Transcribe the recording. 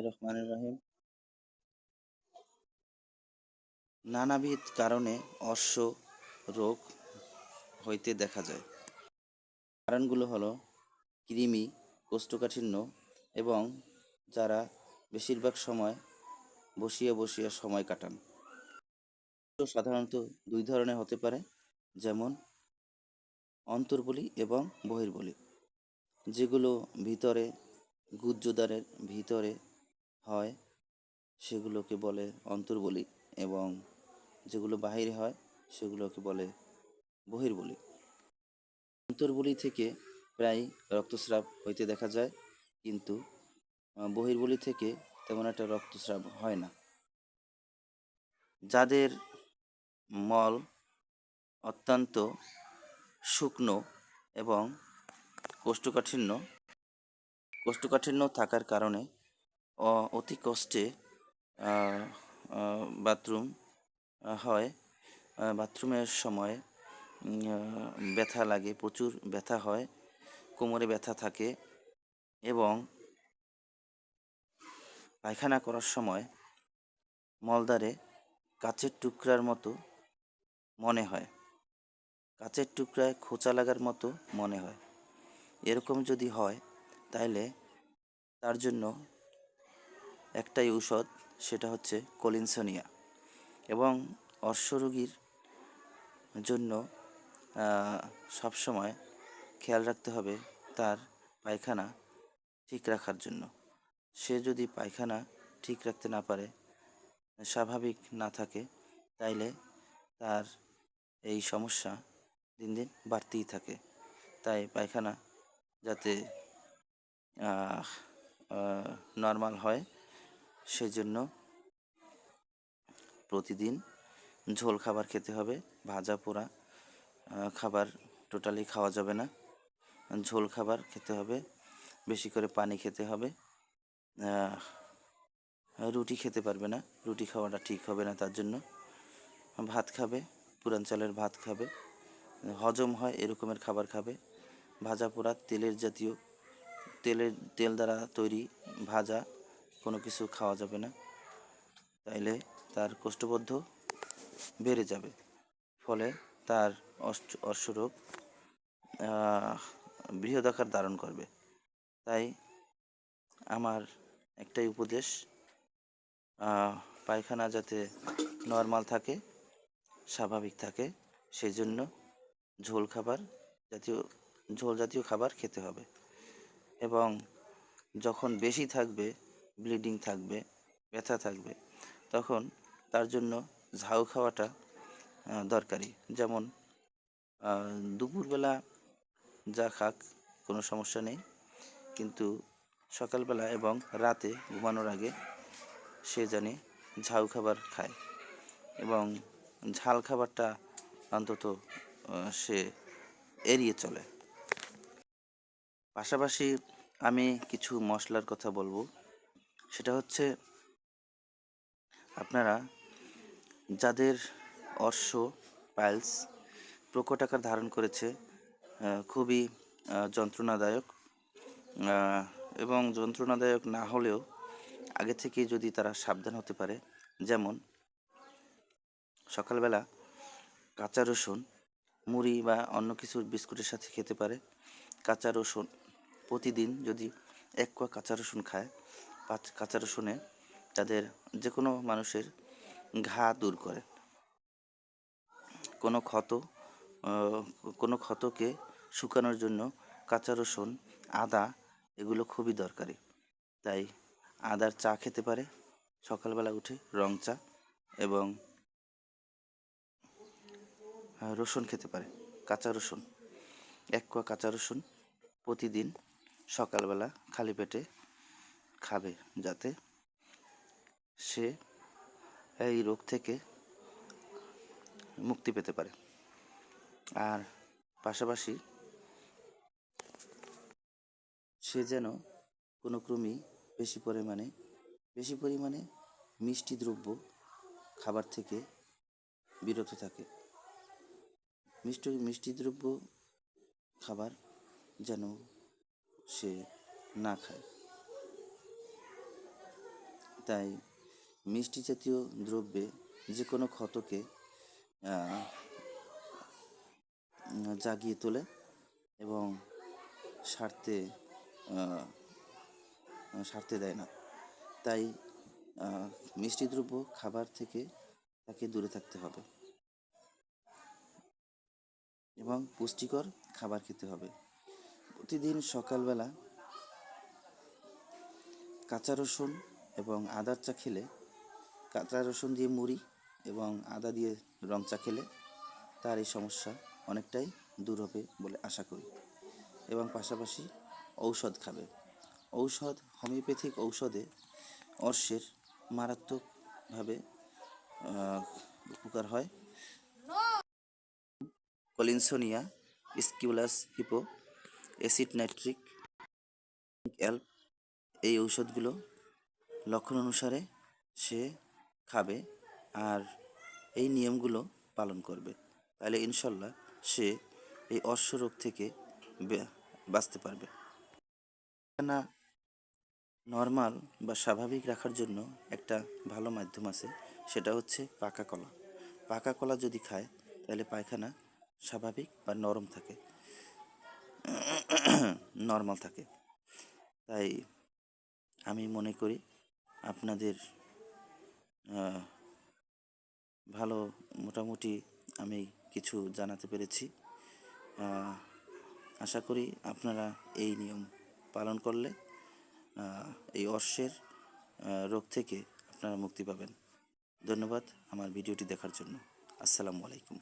রহিম। নানাবিধ কারণে অশ্ব রোগ হইতে দেখা যায়। কারণগুলো হলো কৃমি, কোষ্ঠকাঠিন্য এবং যারা বেশিরভাগ সময় বসিয়ে বসিয়ে সময় কাটান। সাধারণত দুই ধরনের হতে পারে, যেমন অন্তর্বলি এবং বহির্বলী। যেগুলো ভিতরে গুজ্জদারের ভিতরে হয়, সেগুলোকে বলে অন্তর্বলী এবং যেগুলো বাহিরে হয়, সেগুলোকে বলে বহির্বলী। অন্তর্বলী থেকে প্রায় রক্তস্রাব হইতে দেখা যায়, কিন্তু বহির্বলী থেকে তেমন একটা রক্তস্রাব হয় না। যাদের মল অত্যন্ত শুকনো এবং কোষ্ঠকাঠিন্য কোষ্ঠকাঠিন্য থাকার কারণে অতি কষ্টে বাথরুম হয়। বাথরুমের সময় ব্যথা লাগে, প্রচুর ব্যথা হয়, কোমরে ব্যথা থাকে এবং পায়খানা করার সময় মলদ্বারে কাচের টুকরার মতো মনে হয়। কাচের টুকরায় খোঁচা লাগার মতো মনে হয়। এরকম যদি হয় তাহলে তার জন্য একটাই ঔষধ, সেটা হচ্ছে কলিনসোনিয়া। এবং অশ্বরোগীর জন্য সবসময় খেয়াল রাখতে হবে তার পায়খানা ঠিক রাখার জন্য। সে যদি পায়খানা ঠিক রাখতে না পারে, স্বাভাবিক না থাকে, তাইলে তার এই সমস্যা দিন দিন বাড়তেই থাকে। তাই পায়খানা যাতে নর্মাল হয় সেজন্য প্রতিদিন ঝোল খাবার খেতে হবে, ভাজা, পোড়া খাবার টোটালি খাওয়া যাবে না। ঝোল খাবার খেতে হবে, বেশি করে পানি খেতে হবে রুটি খেতে পারবে না, রুটি খাওয়াটা ঠিক হবে না তার জন্য। ভাত খাবে, পুরান চালের ভাত খাবে, হজম হয় এরকমের খাবার খাবে। ভাজা, পোড়া, তেলের জাতীয়, তেলের তেল দ্বারা তৈরি ভাজা কোনো কিছু খাওয়া যাবে না। তাইলে তার কোষ্ঠবদ্ধ বেড়ে যাবে। ফলে তার অশ্বরোগ বৃহদাকার ধারণ করবে। তাই আমার একটাই উপদেশ পায়খানা যাতে নর্মাল থাকে, স্বাভাবিক থাকে সেই জন্য ঝোল খাবার জাতীয়, ঝোল জাতীয় খাবার খেতে হবে। এবং যখন বেশি থাকবে ব্লিডিং থাকবে, ব্যথা থাকবে, তখন তার জন্য ঝাউ খাওয়াটা দরকারি। যেমন দুপুরবেলা যা খাক, কোনো সমস্যা নেই। কিন্তু সকালবেলা এবং রাতে ঘুমানোর আগে সে জানে ঝাউ খাবার খায় এবং ঝাল খাবারটা অন্তত সে এড়িয়ে চলে। পাশাপাশি আমি কিছু মশলার কথা বলব। সেটা হচ্ছে আপনারা যাদের অশ্ব, পাইলস প্রকট আকার ধারণ করেছে খুবই যন্ত্রণাদায়ক এবং যন্ত্রণাদায়ক না হলেও আগে থেকে যদি তারা সাবধান হতে পারে, যেমন সকালবেলা কাঁচা রসুন, মুড়ি বা অন্য কিছু বিস্কুটের সাথে খেতে পারে। কাঁচা রসুন প্রতিদিন যদি এক কোয়া কাঁচা রসুন খায় কাঁচা রসুনে তাদের যে কোনো মানুষের ঘা দূর করে কোনো ক্ষত কোনো ক্ষতকে শুকানোর জন্য কাঁচা রসুন, আদা এগুলো খুবই দরকারি। তাই আদার চা খেতে পারে, সকালবেলা উঠে রং চা এবং রসুন খেতে পারে, কাঁচা রসুন। এক কোয়া কাঁচা রসুন প্রতিদিন সকালবেলা খালি পেটে খাবে যাতে সে এই রোগ থেকে মুক্তি পেতে পারে। আর পাশাপাশি সে যেন কোনো ক্রমেই বেশি পরিমাণে বেশি পরিমাণে মিষ্টি দ্রব্য খাবার থেকে বিরত থাকে। মিষ্টি মিষ্টি দ্রব্য খাবার যেন সে না খায়। তাই মিষ্টি জাতীয় দ্রব্যে যে কোনো ক্ষতকে জাগিয়ে তোলে এবং সারতে সারতে দেয় না। তাই মিষ্টি দ্রব্য খাবার থেকে তাকে দূরে থাকতে হবে এবং পুষ্টিকর খাবার খেতে হবে। প্রতিদিন সকালবেলা কাঁচা রসুন এবং আদার চা খেলে কাঁচা রসুন দিয়ে মুড়ি এবং আদা দিয়ে রং চা খেলে তার এই সমস্যা অনেকটাই দূর হবে বলে আশা করি। এবং পাশাপাশি ঔষধ খাবে। ঔষধ, হোমিওপ্যাথিক ঔষধে অর্শের মারাত্মকভাবে উপকার হয়। Collinsonia, Aesculus, hippo, acid nitric অ্যাল্প এই ঔষধগুলো লক্ষণ অনুসারে সে খাবে আর এই নিয়মগুলো পালন করবে। তাহলে ইনশাল্লাহ সে এই অশ্ব রোগ থেকে বাঁচতে পারবে। না, নর্মাল বা স্বাভাবিক রাখার জন্য একটা ভালো মাধ্যম আছে, সেটা হচ্ছে পাকা কলা। পাকা কলা যদি খায়, তাহলে পায়খানা স্বাভাবিক বা নরম থাকে। নর্মাল থাকে। তাই আমি মনে করি আপনাদের ভালো মোটামুটি আমি কিছু জানাতে পেরেছি। আশা করি আপনারা এই নিয়ম পালন করলে এই অর্শের রোগ থেকে আপনারা মুক্তি পাবেন। ধন্যবাদ আমার ভিডিওটি দেখার জন্য। আসসালামু আলাইকুম।